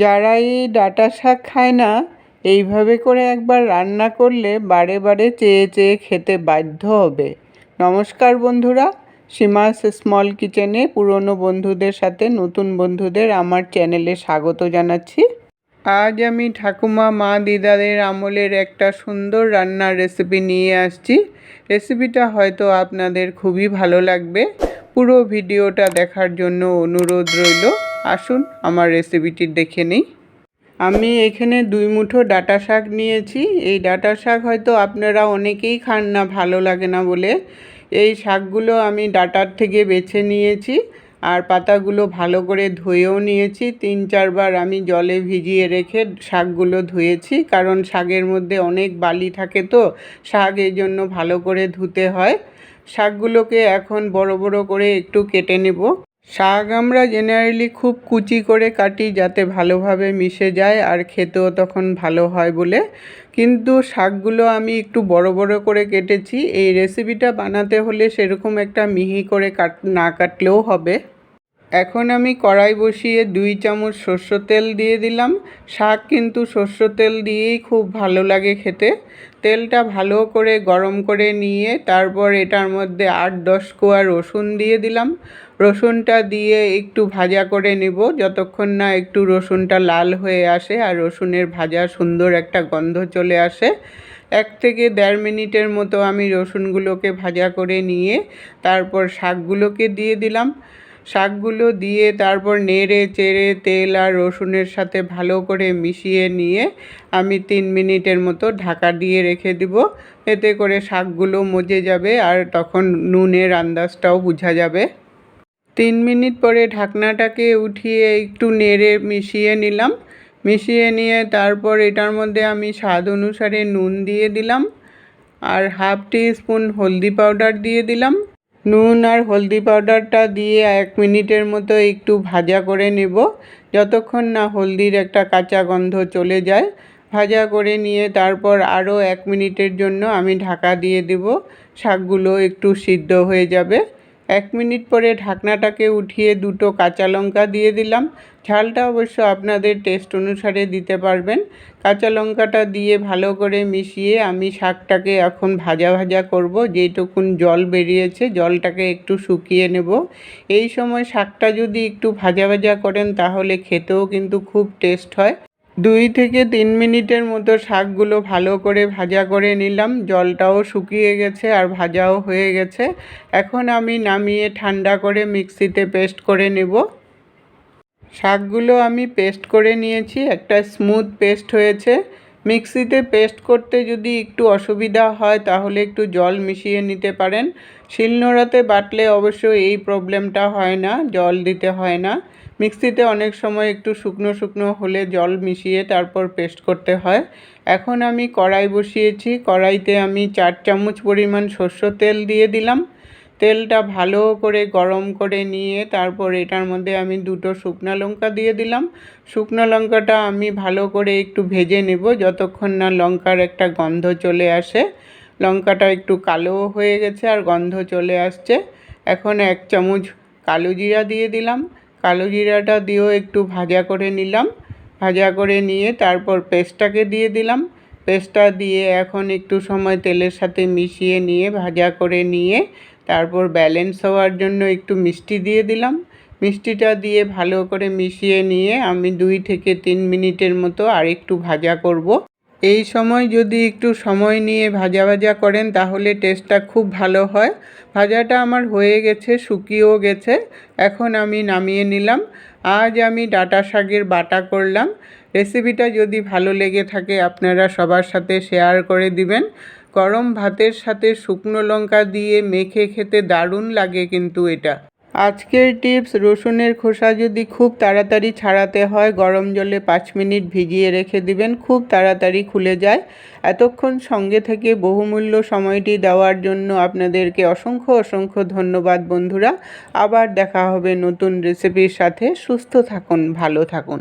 যারা এই ডাঁটা শাক খায় না, এইভাবে করে একবার রান্না করলে বারে বারে চেয়ে চেয়ে খেতে বাধ্য হবে। নমস্কার বন্ধুরা সীমাস স্মল কিচেনে পুরনো বন্ধুদের সাথে নতুন বন্ধুদের আমার চ্যানেলে স্বাগত জানাচ্ছি। আজ আমি ঠাকুমা, মা দিদাদের আমলের একটা সুন্দর রান্নার রেসিপি নিয়ে আসছি। রেসিপিটা হয়তো আপনাদের খুবই ভালো লাগবে। পুরো ভিডিওটা দেখার জন্য অনুরোধ রইল। আসুন আমার রেসিপিটি দেখে নিই। আমি এখানে দুই মুঠো ডাটা শাক নিয়েছি। এই ডাটা শাক হয়তো আপনারা অনেকেই খান না, ভালো লাগে না বলে। এই শাকগুলো আমি ডাটার থেকে বেছে নিয়েছি আর পাতাগুলো ভালো করে ধুয়েও নিয়েছি। তিন চারবার আমি জলে ভিজিয়ে রেখে শাকগুলো ধুয়েছি, কারণ শাকের মধ্যে অনেক বালি থাকে তো, শাক এই জন্য ভালো করে ধুতে হয়। শাকগুলোকে এখন বড় বড় করে একটু কেটে নেব। শাক আমরা জেনারেলি খুব কুচি করে কাটি যাতে ভালোভাবে মিশে যায় আর খেতেও তখন ভালো হয় বলে। কিন্তু শাকগুলো আমি একটু বড় বড় করে কেটেছি। এই রেসিপিটা বানাতে হলে সেরকম একটা মিহি করে কাট, না কাটলেও হবে। এখন আমি কড়াই বসিয়ে দুই চামচ সর্ষ তেল দিয়ে দিলাম। শাক কিন্তু সর্ষ তেল দিয়েই খুব ভালো লাগে খেতে। তেলটা ভালো করে গরম করে নিয়ে তারপর এটার মধ্যে আট দশ কোয়া রসুন দিয়ে দিলাম। রসুনটা দিয়ে একটু ভাজা করে নেব যতক্ষণ না একটু রসুনটা লাল হয়ে আসে আর রসুনের ভাজা সুন্দর একটা গন্ধ চলে আসে। এক থেকে দেড় মিনিটের মতো আমি রসুনগুলোকে ভাজা করে নিয়ে তারপর শাকগুলোকে দিয়ে দিলাম। শাকগুলো দিয়ে তারপর নেড়ে চেড়ে তেল আর রসুনের সাথে ভালো করে মিশিয়ে নিয়ে আমি তিন মিনিটের মতো ঢাকা দিয়ে রেখে দিব। এতে করে শাকগুলো মজে যাবে আর তখন নুনের আন্দাজটাও বোঝা যাবে। তিন মিনিট পরে ঢাকনাটাকে উঠিয়ে একটু নেড়ে মিশিয়ে নিলাম। মিশিয়ে নিয়ে তারপর এটার মধ্যে আমি স্বাদ অনুসারে নুন দিয়ে দিলাম। আর হাফ টি স্পুন হলদি পাউডার দিয়ে দিলাম। নুন আর হলদি পাউডারটা দিয়ে এক মিনিটের মতো একটু ভাজা করে নেব। যতক্ষণ না হলদির একটা কাঁচা গন্ধ চলে যায়, ভাজা করে নিয়ে তারপর আরও এক মিনিটের জন্য আমি ঢাকা দিয়ে দেব। শাকগুলো একটু সিদ্ধ হয়ে যাবে। এক মিনিট পরে ঢাকনাটাকে উঠিয়ে দুটো কাঁচা লঙ্কা দিয়ে দিলাম। ঝালটা অবশ্য আপনাদের টেস্ট অনুসারে দিতে পারবেন। কাঁচা লঙ্কাটা দিয়ে ভালো করে মিশিয়ে আমি শাকটাকে এখন ভাজা ভাজা করব। যেটুকুন জল বেরিয়েছে, জলটাকে একটু শুকিয়ে নেব। এই সময় শাকটা যদি একটু ভাজা ভাজা করেন, তাহলে খেতেও কিন্তু খুব টেস্ট হয়। দুই থেকে তিন মিনিটের মতো শাকগুলো ভালো করে ভাজা করে নিলাম। জলটাও শুকিয়ে গেছে আর ভাজাও হয়ে গেছে। এখন আমি নামিয়ে ঠান্ডা করে মিক্সিতে পেস্ট করে নেব। শাকগুলো আমি পেস্ট করে নিয়েছি। একটা স্মুথ পেস্ট হয়েছে। মিক্সিতে পেস্ট করতে যদি একটু অসুবিধা হয় তাহলে একটু জল মিশিয়ে নিতে পারেন। শিলনোড়াতে বাটলে অবশ্য এই প্রবলেমটা হয় না, জল দিতে হয় না। মিক্সিতে অনেক সময় একটু শুকনো শুকনো হলে জল মিশিয়ে তারপর পেস্ট করতে হয়। এখন আমি কড়াই বসিয়েছি। কড়াইতে আমি চার চামচ পরিমাণ সর্ষ তেল দিয়ে দিলাম। তেলটা ভালো করে গরম করে নিয়ে তারপর এটার মধ্যে আমি দুটো শুকনো লঙ্কা দিয়ে দিলাম। শুকনো লঙ্কাটা আমি ভালো করে একটু ভেজে নেব যতক্ষণ না লঙ্কার একটা গন্ধ চলে আসে। লঙ্কাটা একটু কালো হয়ে গেছে আর গন্ধ চলে আসছে। এখন এক চামচ কালো জিরা দিয়ে দিলাম। কালো জিরাটা দিয়েও একটু ভাজা করে নিলাম। ভাজা করে নিয়ে তারপর পেস্টটাকে দিয়ে দিলাম। পেস্টটা দিয়ে এখন একটু সময় তেলের সাথে মিশিয়ে নিয়ে ভাজা করে নিয়ে তারপর ব্যালেন্স হওয়ার জন্য একটু মিষ্টি দিয়ে দিলাম। মিষ্টিটা দিয়ে ভালো করে মিশিয়ে নিয়ে আমি দুই থেকে তিন মিনিটের মতো আর একটু ভাজা করব। এই সময় যদি একটু সময় নিয়ে ভাজা ভাজা করেন, তাহলে টেস্টটা খুব ভালো হয়। ভাজাটা আমার হয়ে গেছে, শুকিয়েও গেছে। এখন আমি নামিয়ে নিলাম। আজ আমি ডাটা শাকের বাটা করলাম। রেসিপিটা যদি ভালো লেগে থাকে, আপনারা সবার সাথে শেয়ার করে দিবেন। গরম ভাতের সাথে শুকনো লঙ্কা দিয়ে মেখে খেতে দারুণ লাগে কিন্তু এটা। আজকের টিপস, রসুনের খোসা যদি খুব তাড়াতাড়ি ছাড়াতে হয়, গরম জলে পাঁচ মিনিট ভিজিয়ে রেখে দিবেন, খুব তাড়াতাড়ি খুলে যায়। এতক্ষণ সঙ্গে থেকে বহুমূল্য সময়টি দেওয়ার জন্য আপনাদেরকে অসংখ্য অসংখ্য ধন্যবাদ বন্ধুরা। আবার দেখা হবে নতুন রেসিপির সাথে। সুস্থ থাকুন, ভালো থাকুন।